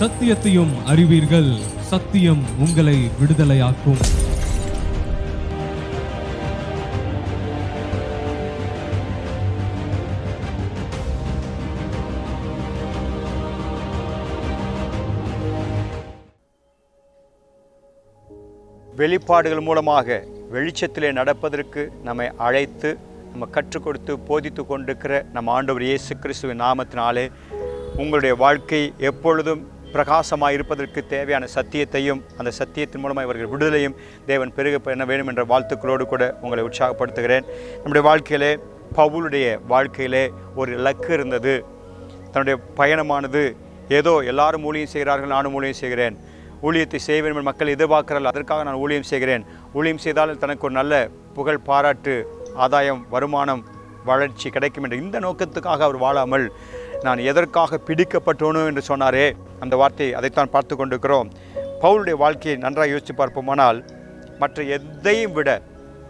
சத்தியத்தையும் அறிவீர்கள். சத்தியம் உங்களை விடுதலையாக்கும். வெளிப்பாடுகள் மூலமாக வெளிச்சத்திலே நடப்பதற்கு நம்மை அழைத்து நம்ம கற்றுக் கொடுத்து போதித்து கொண்டிருக்கிற நம்ம ஆண்டவர் இயேசு கிறிஸ்துவின் நாமத்தினாலே உங்களுடைய வாழ்க்கை எப்பொழுதும் பிரகாசமாக இருப்பதற்கு தேவையான சத்தியத்தையும் அந்த சத்தியத்தின் மூலமாக இவர்கள் விடுதலையும் தேவன் பெருக என்ன வேண்டும் என்ற வாழ்த்துக்களோடு கூட உங்களை உற்சாகப்படுத்துகிறேன். நம்முடைய வாழ்க்கையிலே பவுலுடைய வாழ்க்கையிலே ஒரு இலக்கு இருந்தது. தன்னுடைய பயணமானது ஏதோ எல்லாரும் ஊழியம் செய்கிறார்கள் நானும் ஊழியம் செய்கிறேன். ஊழியத்தை செய்ய வேண்டும் மக்கள் எதிர்பார்க்கிறார்கள் அதற்காக நான் ஊழியம் செய்கிறேன். ஊழியம் செய்தால் தனக்கு ஒரு நல்ல புகழ் பாராட்டு ஆதாயம் வருமானம் வளர்ச்சி கிடைக்கும் என்ற இந்த நோக்கத்துக்காக அவர் வாழாமல் நான் எதற்காக பிடிக்கப்பட்டோனோ என்று சொன்னாரே? அந்த வார்த்தை அதைத்தான் பார்த்து கொண்டிருக்கிறோம். பவுலுடைய வாழ்க்கையை நன்றாக யோசித்து பார்ப்போமானால் மற்ற எதையும் விட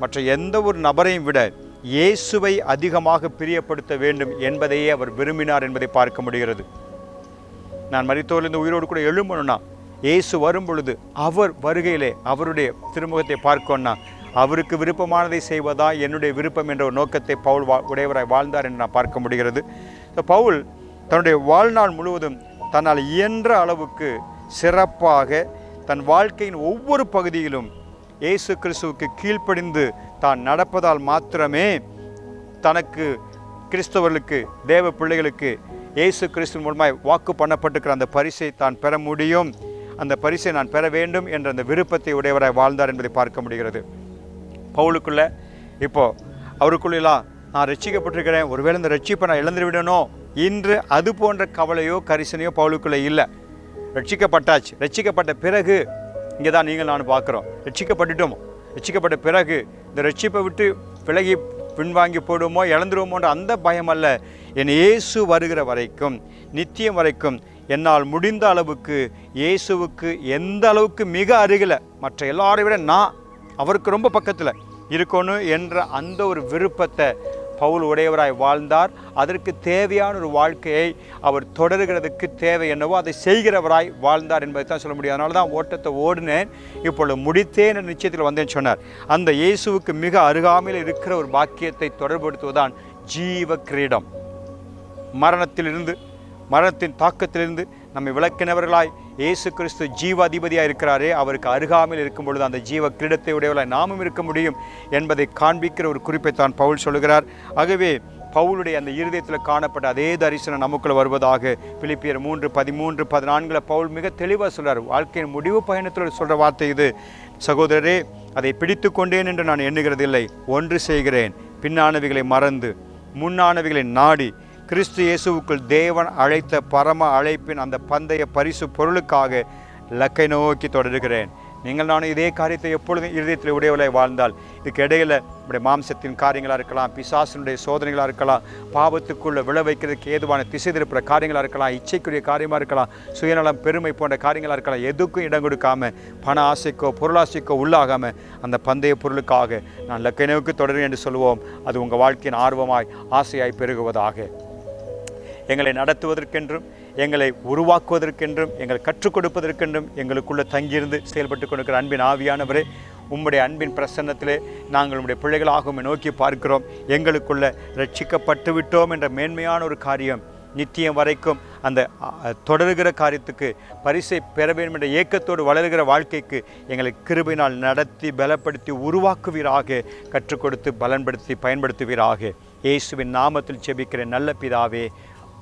மற்ற எந்த ஒரு நபரையும் விட இயேசுவை அதிகமாக பிரியப்படுத்த வேண்டும் என்பதையே அவர் விரும்பினார் என்பதை பார்க்க முடிகிறது. நான் மறித்தோர்லேருந்து உயிரோடு கூட எழும்பணும்னா இயேசு வரும் பொழுது அவர் வருகையிலே அவருடைய திருமுகத்தை பார்க்கணும்னா அவருக்கு விருப்பமானதை செய்வதா என்னுடைய விருப்பம் என்ற ஒரு நோக்கத்தை பவுல் வா உடையவராய் வாழ்ந்தார் என்று நான் பார்க்க முடிகிறது. So, பவுல் தன்னுடைய வாழ்நாள் முழுவதும் தன்னால் இயன்ற அளவுக்கு சிறப்பாக தன் வாழ்க்கையின் ஒவ்வொரு பகுதியிலும் இயேசு கிறிஸ்துவுக்கு கீழ்ப்படிந்து தான் நடப்பதால் மாத்திரமே தனக்கு கிறிஸ்தவர்களுக்கு தேவ பிள்ளைகளுக்கு இயேசு கிறிஸ்து மூலமாய் வாக்கு பண்ணப்பட்டிருக்கிற அந்த பரிசை தான் பெற முடியும். அந்த பரிசை நான் பெற வேண்டும் என்ற அந்த விருப்பத்தை உடையவராய் வாழ்ந்தார் என்பதை பார்க்க முடிகிறது. பவுலுக்குள்ள இப்போ அவருக்குள்ளெல்லாம் நான் ரட்சிக்கப்பட்டிருக்கிறேன். ஒருவேளை இந்த ரட்சிப்பை நான் இழந்து விடணும் இன்று அது போன்ற கவலையோ கரிசனையோ பவுலுக்குள்ளே இல்லை. ரட்சிக்கப்பட்டாச்சு. ரட்சிக்கப்பட்ட பிறகு இங்கே தான் நீங்கள் நான் பார்க்குறோம். ரட்சிக்கப்பட்டுட்டோம்? ரட்சிக்கப்பட்ட பிறகு இந்த ரட்சிப்பை விட்டு விலகி பின்வாங்கி போடுவோமோ இழந்துருவோமோன்ற அந்த பயம் அல்ல. என் இயேசு வருகிற வரைக்கும் நித்தியம் வரைக்கும் என்னால் முடிந்த அளவுக்கு இயேசுவுக்கு எந்த அளவுக்கு மிக அருகில் மற்ற எல்லாரை விட நான் அவருக்கு ரொம்ப பக்கத்தில் இருக்கணும் என்ற அந்த ஒரு விருப்பத்தை பவுல் உடையவராய் வாழ்ந்தார். அதற்கு தேவையான ஒரு வாழ்க்கையை அவர் தொடர்கிறதுக்கு தேவை என்னவோ அதை செய்கிறவராய் வாழ்ந்தார் என்பதை தான் சொல்ல முடியும். அதனால தான் ஓட்டத்தை ஓடினேன் இப்பொழுது முடித்தேன் என்ற நிச்சயத்தில் வந்தேன்னு சொன்னார். அந்த இயேசுவுக்கு மிக அருகாமையில் இருக்கிற ஒரு பாக்கியத்தை தொடர்படுத்துவதுதான் ஜீவ கிரீடம். மரணத்திலிருந்து மரணத்தின் தாக்கத்திலிருந்து நம்மை விளக்கினவர்களாய் இயேசு கிறிஸ்து ஜீவ அதிபதியாக இருக்கிறாரே அவருக்கு அருகாமையில் இருக்கும் பொழுது அந்த ஜீவ கிரீடத்தை உடையவளாய் நாமும் இருக்க முடியும் என்பதை காண்பிக்கிற ஒரு குறிப்பை தான் பவுல் சொல்கிறார் ஆகவே பவுலுடைய அந்த இருதயத்தில் காணப்பட்ட அதே தரிசனம் நமக்குள்ள வருவதாக பிலிப்பியர் மூன்று பதிமூன்று பதினான்கில் பவுல் மிக தெளிவாக சொல்கிறார் வாழ்க்கையின் முடிவு பயணத்தில் சொல்கிற வார்த்தை இது. சகோதரரே அதை பிடித்து கொண்டேன் என்று நான் எண்ணுகிறதில்லை. ஒன்று செய்கிறேன். பின்னானவைகளை மறந்து முன்னானவைகளை நாடி கிறிஸ்து இயேசுவுக்குள் தேவன் அழைத்த பரம அழைப்பின் அந்த பந்தய பரிசு பொருளுக்காக லக்கை நோக்கி தொடருகிறேன். நீங்கள் நானும் இதே காரியத்தை எப்பொழுதும் இருதயத்தில் உடையவளை வாழ்ந்தால் இதுக்கு இடையில் நம்முடைய மாம்சத்தின் காரியங்களாக இருக்கலாம் பிசாசனுடைய சோதனைகளாக இருக்கலாம் பாவத்துக்குள்ளே விழ வைக்கிறதுக்கு ஏதுவான திசை திருப்புற காரியங்களாக இருக்கலாம் இச்சைக்குரிய காரியமாக இருக்கலாம் சுயநலம் பெருமை போன்ற காரியங்களாக இருக்கலாம் எதுக்கும் இடம் கொடுக்காம பண ஆசைக்கோ பொருளாசைக்கோ உள்ளாகாமல் அந்த பந்தய பொருளுக்காக நான் லக்கை நோக்கி என்று சொல்லுவோம். அது உங்கள் வாழ்க்கையின் ஆர்வமாய் ஆசையாய் பெருகுவதாக. எங்களை நடத்துவதற்கென்றும் எங்களை உருவாக்குவதற்கென்றும் எங்கள் கற்றுக் கொடுப்பதற்கென்றும் எங்களுக்குள்ளே தங்கியிருந்து செயல்பட்டு கொண்டிருக்கிற அன்பின் ஆவியானவரே உம்முடைய அன்பின் பிரசன்னத்திலே நாங்கள் உம்முடைய பிள்ளைகளாகவும் நோக்கி பார்க்கிறோம். எங்களுக்குள்ள ரட்சிக்கப்பட்டு விட்டோம் என்ற மேன்மையான ஒரு காரியம் நித்தியம் வரைக்கும் அந்த தொடருகிற காரியத்துக்கு பரிசை பெற வேண்டும் என்ற ஏக்கத்தோடு வளருகிற வாழ்க்கைக்கு எங்களை கிருபினால் நடத்தி பலப்படுத்தி உருவாக்குவீராக கற்றுக் கொடுத்து பலன்படுத்தி பயன்படுத்துவீராக. இயேசுவின் நாமத்தில் செபிக்கிற நல்ல பிதாவே